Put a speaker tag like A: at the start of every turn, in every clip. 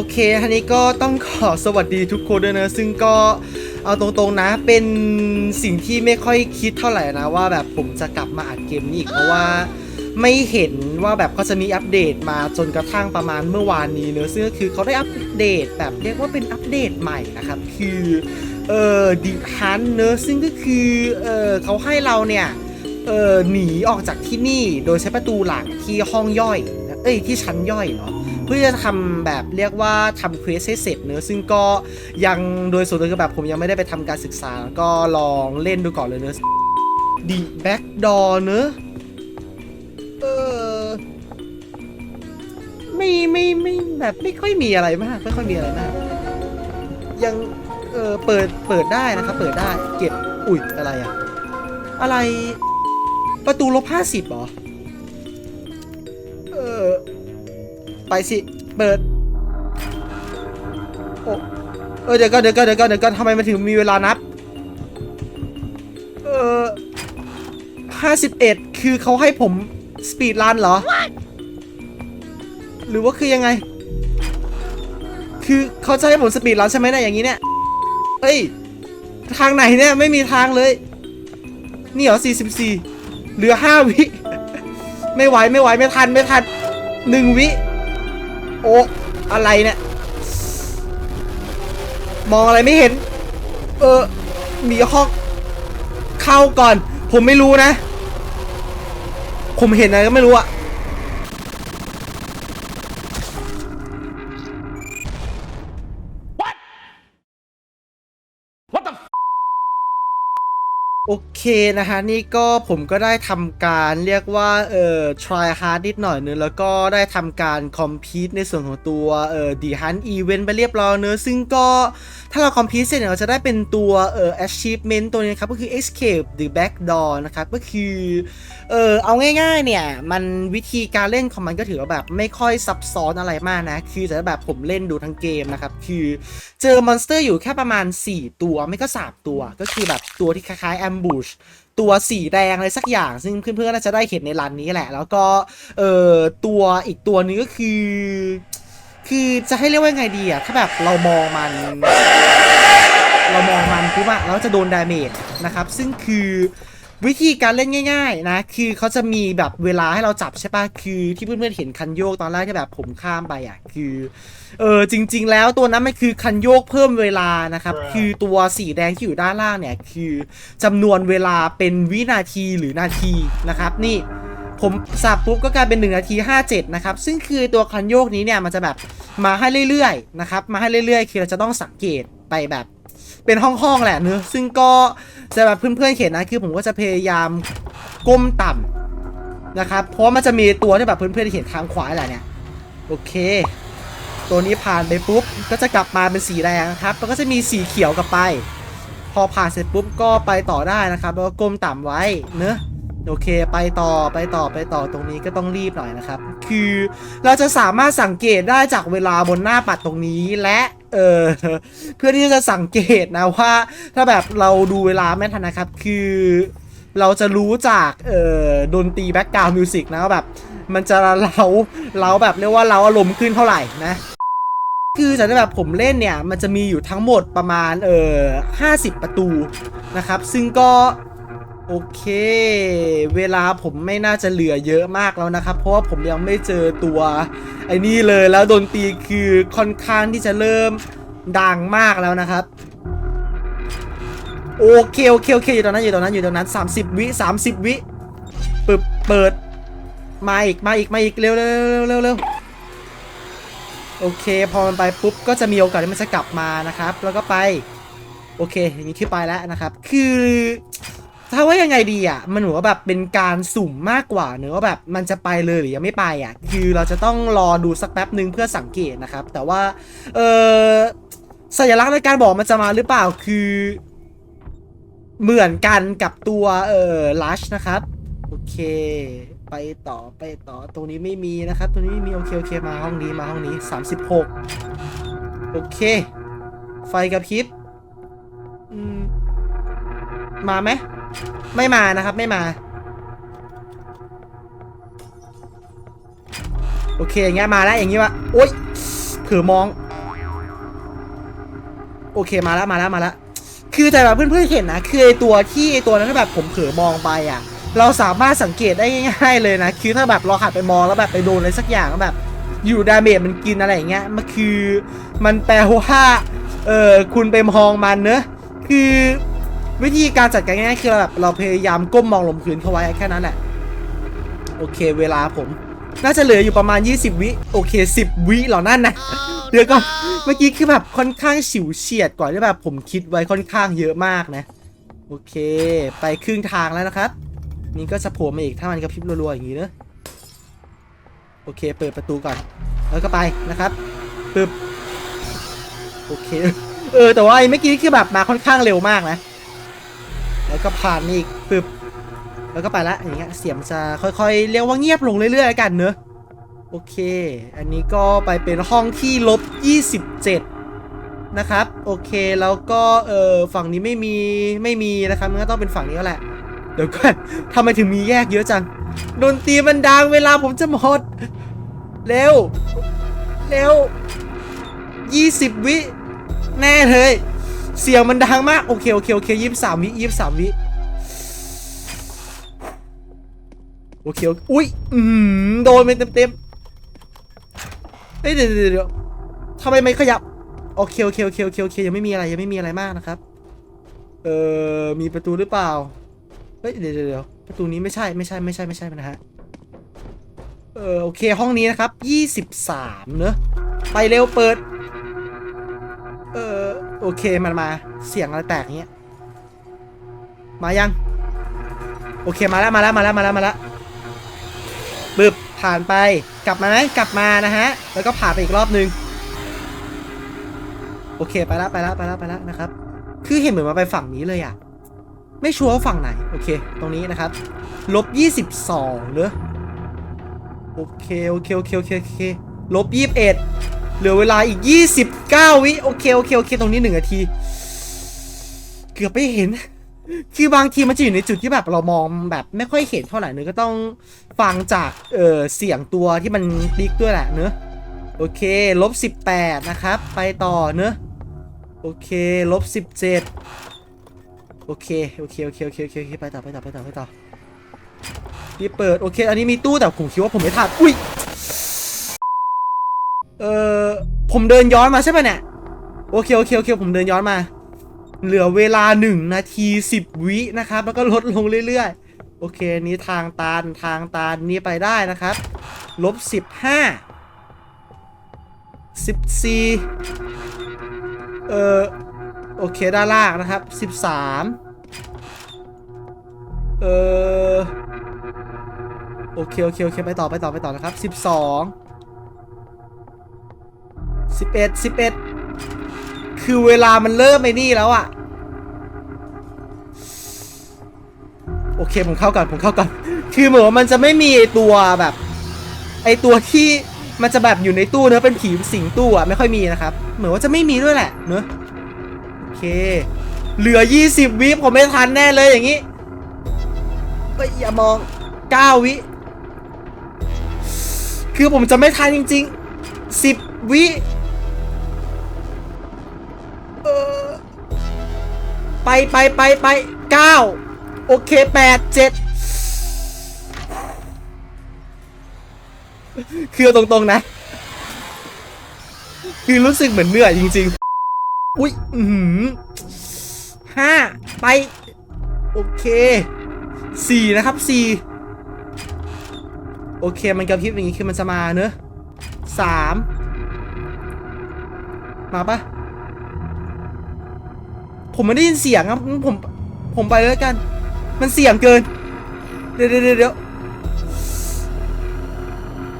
A: อเคทีนี้ก็ต้องขอสวัสดีทุกคนด้วยนะ ซึ่งก็เอาตรงๆนะ เป็นสิ่งที่ไม่ค่อยคิดเท่าไหร่นะ ว่าแบบผมจะกลับมาอัดเกมนี้อีกเพราะว่าไม่เห็นว่าแบบเขาจะมีอัปเดตมาจนกระทั่งประมาณเมื่อวานนี้เนอะซึ่งก็คือเขาได้อัปเดตแบบเรียกว่าเป็นอัปเดตใหม่นะครับ คือเอ่อดิฮันเนอะซึ่งก็คือเอ่อเขาให้เราเนี่ยเออหนีออกจากที่นี่โดยใช้ประตูหลังที่ห้องย่อย เอ้ยที่ชั้นย่อยเนาะ พื่อจะทำแบบเรียกว่าทำเควสให้เสร็จเนอะซึ่งก็ยังโดยส่วนตัวคือแบบผมยังไม่ได้ไปทำการศึกษา ก็ลองเล่นดูก่อนเลยเนอะดีแบ็กดอเนอะเออไม่ไม่ไม่แบบไม่ค่อยมีอะไรมาก ไม่ค่อยมีอะไรมาก ยังเออเปิดเปิดได้นะครับ เปิดได้เก็บ อุ๊ยอะไรอะอะไร ประตูลบห้าสิบหรอ ไปสิ เปิด โอ้เออเดี๋ยวก่อนเดี๋ยวก่อนเดี๋ยวก่อนเดี๋ยวก่อนทำไมมันถึงมีเวลานับ เออห้าสิบเอ็ดคือเขาให้ผมสปีดรันเหรอ หรือว่าคือยังไง คือเขาจะให้ผมสปีดรันใช่ไหมเนะอย่างนี้เนี่ย เฮ้ย ทางไหนเนี่ยไม่มีทางเลย นี่เหรอ 44 เหลือ 5 วิ ไม่ไหวไม่ไหวไม่ทันไม่ทันหนึ่งวิ โอ้อะไรเนี่ย มองอะไรไม่เห็น เออมีห้องเข้าก่อน ผมไม่รู้นะ ผมเห็นอะไรก็ไม่รู้อะ เคนะฮะนี่ก็ผมก็ได้ทำการเรียกว่าเอ่อ try hard นิดหน่อยเนึงแล้วก็ได้ทำการ compete ในส่วนของตัวเอ่อ The Hunt Event ไปเรียบร้อยเนื้อซึ่งก็ถ้าเรา compete เสร็จเนี่ยเราจะได้เป็นตัวเอ่อ achievement ตัวนี้ครับก็คือ escape the back door นะครับก็คือเอ่อเอาง่ายๆเนี่ยมันวิธีการเล่นของมันก็ถือว่าแบบไม่ค่อยซับซ้อนอะไรมากนะคือแต่แบบผมเล่นดูทั้งเกมนะครับคือเจอมอนสเตอร์อยู่แค่ประมาณ 4 ตัวไม่ก็ 3 ตัว ก็คือแบบตัวที่คล้ายๆแอมบูชตัวสีแดงอะไรสักอย่าง ซึ่งเพื่อนๆน่าจะได้เห็นในรันนี้แหละ แล้วก็เอ่อตัวอีกตัวนึงก็คือ คือจะให้เรียกว่าไงดีอะถ้าแบบเรามองมัน เรามองมันปุ๊บอะเราจะโดนดาเมจนะครับ ซึ่งคือ วิธีการเล่นง่าย ๆ นะ คือเขาจะมีแบบเวลาให้เราจับใช่ปะคือที่เพื่อนๆเห็นคันโยกตอนแรกที่แบบผมข้ามไปอะคือ เออจริง ๆ แล้วตัวนั้นมันคือคันโยกเพิ่มเวลานะครับ คือตัวสีแดงที่อยู่ด้านล่างเนี่ย คือจำนวนเวลาเป็นวินาทีหรือนาทีนะครับนี่ผมสับปุ๊บก็กลายเป็น 1 นาที 57 นะครับ ซึ่งคือตัวคันโยกนี้เนี่ย มันจะแบบมาให้เรื่อยๆ นะครับ มาให้เรื่อยๆ คือเราจะต้องสังเกตไปแบบ เป็นห้องๆแหละเนื้อซึ่งก็จะแบบเพื่อนๆเห็นนะคือผมก็จะพยายามก้มต่ำนะครับเพราะมันจะมีตัวที่แบบเพื่อนๆเห็นทางขวาแหละเนี่ยโอเค ตัวนี้ผ่านไปปุ๊บก็จะกลับมาเป็นสีแดงนะครับแล้วก็จะมีสีเขียวกลับไป พอผ่านเสร็จปุ๊บก็ไปต่อได้นะครับ แล้วก็ก้มต่ำไว้เนื้อโอเค ไปต่อไปต่อไปต่อตรงนี้ก็ต้องรีบหน่อยนะครับ คือเราจะสามารถสังเกตได้จากเวลาบนหน้าปัดตรงนี้และ เออเพื่อที่จะสังเกตนะว่า ถ้าแบบเราดูเวลาไม่ทันนะครับ คือเราจะรู้จากเอ่อดนตรีแบ็กกราวด์มิวสิกนะว่าแบบ มันจะเราเราแบบเรียกว่าเราอารมณ์ขึ้นเท่าไหร่นะ คือจากที่แบบผมเล่นเนี่ย มันจะมีอยู่ทั้งหมดประมาณเออ50ประตูนะครับ ซึ่งก็ โอเค เวลาผมไม่น่าจะเหลือเยอะมากแล้วนะครับ เพราะว่าผมยังไม่เจอตัวไอ้นี่เลยแล้วดนตรีคือค่อนข้างที่จะเริ่มดังมากแล้วนะครับ โอเคโอเคโอเคอยู่ตรงนั้นอยู่ตรงนั้นอยู่ตรงนั้น 30 วิ 30 วิเปิดเปิดมาอีกมาอีกมาอีกเร็วเร็วเร็วเร็วเร็วโอเค พอมันไปปุ๊บก็จะมีโอกาสที่มันจะกลับมานะครับ แล้วก็ไป โอเค อย่างนี้ที่ไปแล้วนะครับ คือ ถ้าว่ายังไงดีอะ มันเหมือนว่าแบบเป็นการสุ่มมากกว่าเนอะว่าแบบมันจะไปเลยหรือยังไม่ไปอะ คือเราจะต้องรอดูสักแป๊บหนึ่งเพื่อสังเกตนะครับ แต่ว่า เออสัญลักษณ์ในการบอกมันจะมาหรือเปล่าคือ เหมือนกันกับตัวเออลัชนะครับ โอเค ไปต่อไปต่อตรงนี้ไม่มีนะครับ ตรงนี้ไม่มีโอเคโอเคมาห้องนี้มาห้องนี้ 36 โอเค ไฟกระพริบอืมมาไหม ไม่มานะครับไม่มา โอเคอย่างเงี้ยมาแล้วอย่างงี้วะโอ๊ยเผื่อมอง โอเคมาแล้วมาแล้วมาแล้วคือแต่แบบเพื่อนๆเห็นนะคือไอตัวที่ไอตัวนั้นแบบผมเผลอมองไปอะ เราสามารถสังเกตได้ง่ายๆเลยนะคือถ้าแบบเราหันไปมองแล้วแบบไปโดนอะไรสักอย่างแล้วแบบอยู่ดาเมจมันกินอะไรอย่างเงี้ยมันคือมันแปลว่าเออคุณไปมองมันเนอะคือ วิธีการจัดการง่ายๆคือแบบเราพยายามก้มมองลงพื้นเขาไว้แค่นั้นแหละโอเค เวลาผม น่าจะเหลืออยู่ประมาณ 20 วิโอเค 10 วิเหล่านั้นนะเดี๋ยวก่อนเมื่อกี้คือแบบค่อนข้างฉิวเฉียดกว่าที่แบบผมคิดไว้ค่อนข้างเยอะมากนะ โอเค ไปครึ่งทางแล้วนะครับ นี่ก็จะโผล่มาอีกถ้ามันกระพริบรัวๆอย่างนี้เนอะโอเค เปิดประตูก่อน แล้วก็ไปนะครับปึ๊บโอเค เออแต่ว่าไอ้เมื่อกี้คือแบบมาค่อนข้างเร็วมากนะ แล้วก็ผ่านนี่อีกปึบแล้วก็ไปละอย่างเงี้ยเสียงมันจะค่อยๆ เรียกว่าเงียบลงเรื่อยๆแล้วกันเนอะโอเค อันนี้ก็ไปเป็นห้องที่ลบ 27 นะครับ โอเค แล้วก็เออฝั่งนี้ไม่มีไม่มีนะครับมันก็ต้องเป็นฝั่งนี้แล้วแหละ เดี๋ยวก่อนทำไมถึงมีแยกเยอะจัง ดนตรีมันดังเวลาผมจะหมด เร็ว เร็ว 20 วิ แน่เลย เสียงมันดังมาก โอเค โอเค โอเคยี่สามวิยี่สามวิโอเค อุ้ย อืมโดนไปเต็มเต็มเฮ้ยเดี๋ยวเดี๋ยวเดี๋ยวทำไมไม่ขยับ โอเค โอเค โอเค โอเค โอเค ยังไม่มีอะไร ยังไม่มีอะไรมากนะครับ เอ่อ มีประตูหรือเปล่า เฮ้ย เดี๋ยวเดี๋ยวประตูนี้ไม่ใช่ ไม่ใช่ ไม่ใช่ ไม่ใช่นะฮะ เออ โอเค ห้องนี้นะครับ23เนอะ ไปเร็ว เปิด โอเคมันมาเสียงอะไรแตกเงี้ยมายัง โอเคมาแล้วมาแล้วมาแล้วมาแล้วมาแล้วบึบผ่านไปกลับมาไหมกลับมานะฮะ แล้วก็ผ่านไปอีกรอบนึง โอเคไปแล้วไปแล้วไปแล้วไปแล้วนะครับ คือเห็นเหมือนมาไปฝั่งนี้เลยอะไม่ชัวร์ว่าฝั่งไหน โอเค ตรงนี้นะครับลบ22เนอะโอเคโอเคโอเคโอเคโอเคลบ21เหลือเวลาอีก 29 วิโอเคโอเคโอเคตรงนี้หนึ่งนาที เกือบไม่เห็น คือบางทีมันจะอยู่ในจุดที่แบบเรามองแบบไม่ค่อยเห็นเท่าไหร่เนื้อก็ต้องฟังจากเออเสียงตัวที่มันดิกด้วยแหละเนื้อโอเคลบ18นะครับ ไปต่อเนื้อโอเคลบ17โอเคโอเคโอเคโอเคโอเคโอเคไปต่อไปต่อไปต่อไปต่อนี่เปิดโอเค อันนี้มีตู้แต่ผมคิดว่าผมไม่ทันอุ้ยเออ ผมเดินย้อนมาใช่ปะเนี่ย โอเคโอเคโอเคผมเดินย้อนมา เหลือเวลา1นาที10วินะครับ แล้วก็ลดลงเรื่อยๆ โอเคนี้ทางตันทางตันนี้ไปได้นะครับ ลบ15 14เออโอเคด้านล่างนะครับ13เออโอเคโอเคโอเคไปต่อไปต่อไปต่อนะครับสิบสอง 12 11 11คือเวลามันเริ่มไอ้นี่แล้วอะโอเคผมเข้าก่อนผมเข้าก่อน คือเหมือนว่ามันจะไม่มีไอตัวแบบ ไอตัวที่มันจะแบบอยู่ในตู้เนอะเป็นผีสิงตู้อะไม่ค่อยมีนะครับ เหมือนว่าจะไม่มีด้วยแหละเนอะโอเค เหลือ 20 วิผมไม่ทันแน่เลยอย่างนี้เฮ้ยอย่ามอง 9 วิ คือผมจะไม่ทันจริง ๆ 10 วิ ไปไปไปไปเก้าโอเคแปดเจ็ดคือตรงๆนะ คือรู้สึกเหมือนเหนื่อยจริงๆ อุ้ยอือหือห้าไป โอเคสี่นะครับสี่โอเคมันกระพริบอย่างงี้คือมันจะมาเนอะสามมาปะ ผมไม่ได้ยินเสียงครับผมผมไปแล้วกัน มันเสียงเกินเดี๋ยวเดี๋ยวเดี๋ยว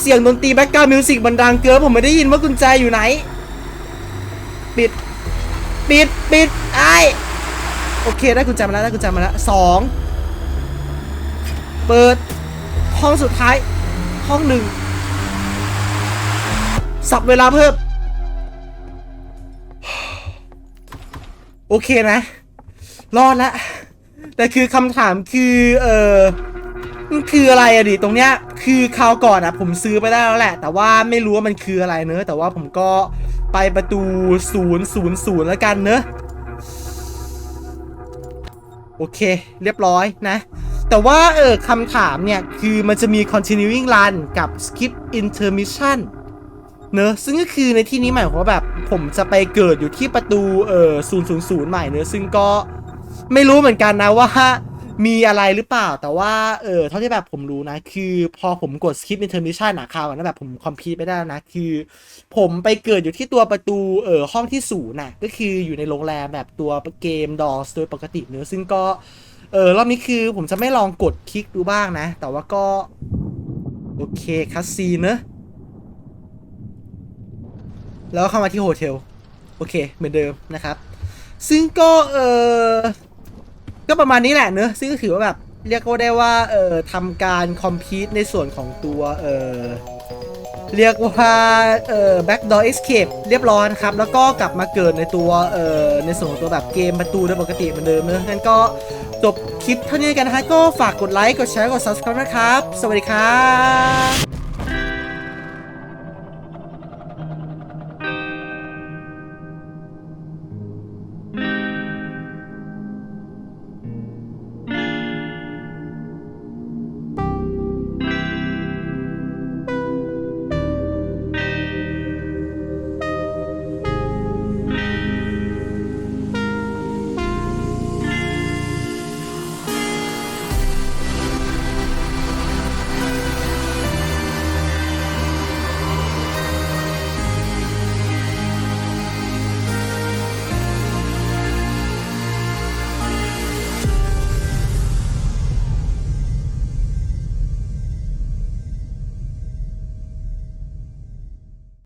A: เสียงดนตรีแบ็กกราวด์มิวสิกมันดังเกินผมไม่ได้ยินว่ากุญแจอยู่ไหน ปิด ปิด ปิด ไอโอเคได้กุญแจมาแล้วได้กุญแจมาแล้วสองเปิด ห้องสุดท้าย ห้องหนึ่งสับเวลาเพิ่ม โอเคนะ รอดละ แต่คือคำถามคือเออมันคืออะไรอะดิตรงเนี้ย คือคราวก่อนอะผมซื้อไปได้แล้วแหละ แต่ว่าไม่รู้ว่ามันคืออะไรเนอะแต่ว่าผมก็ไปประตู 000 แล้วกันเนอะโอเค เรียบร้อยนะ แต่ว่าเออคำถามเนี่ย คือมันจะมี continuing run กับ skip intermission เนอะซึ่งก็คือในที่นี้หมายความว่าแบบผมจะไปเกิดอยู่ที่ประตูเออ000ใหม่เนอะซึ่งก็ไม่รู้เหมือนกันนะว่ามีอะไรหรือเปล่า แต่ว่าเออเท่าที่แบบผมรู้นะ คือพอผมกด skip intermission อะคราวนั้นแบบผมคอมพิวไม่ได้นะ คือ ผมไปเกิดอยู่ที่ตัวประตูเออห้องที่ศูนย์น่ะ ก็คืออยู่ในโรงแรมแบบตัวเกมดอสโดยปกติเนื้อซึ่งก็เออรอบนี้คือผมจะไม่ลองกดคลิกดูบ้างนะ แต่ว่าก็ โอเคคัสซีนเนอะ แล้วก็เข้ามาที่โฮเทลโอเค เหมือนเดิมนะครับ ซึ่งก็เออก็ประมาณนี้แหละเนอะซึ่งก็ถือว่าแบบเรียกก็ได้ว่าเออทำการคอมพิวในส่วนของตัวเออเรียกว่าเอ่อ backdoor escape เรียบร้อยนะครับ แล้วก็กลับมาเกิดในตัวเอ่อในส่วนของตัวแบบเกมประตูโดยปกติเหมือนเดิมเนอะงั้นก็จบคลิปเท่านี้กันนะฮะก็ฝากกดไลค์ กดแชร์ กด subscribe นะครับ สวัสดีครับ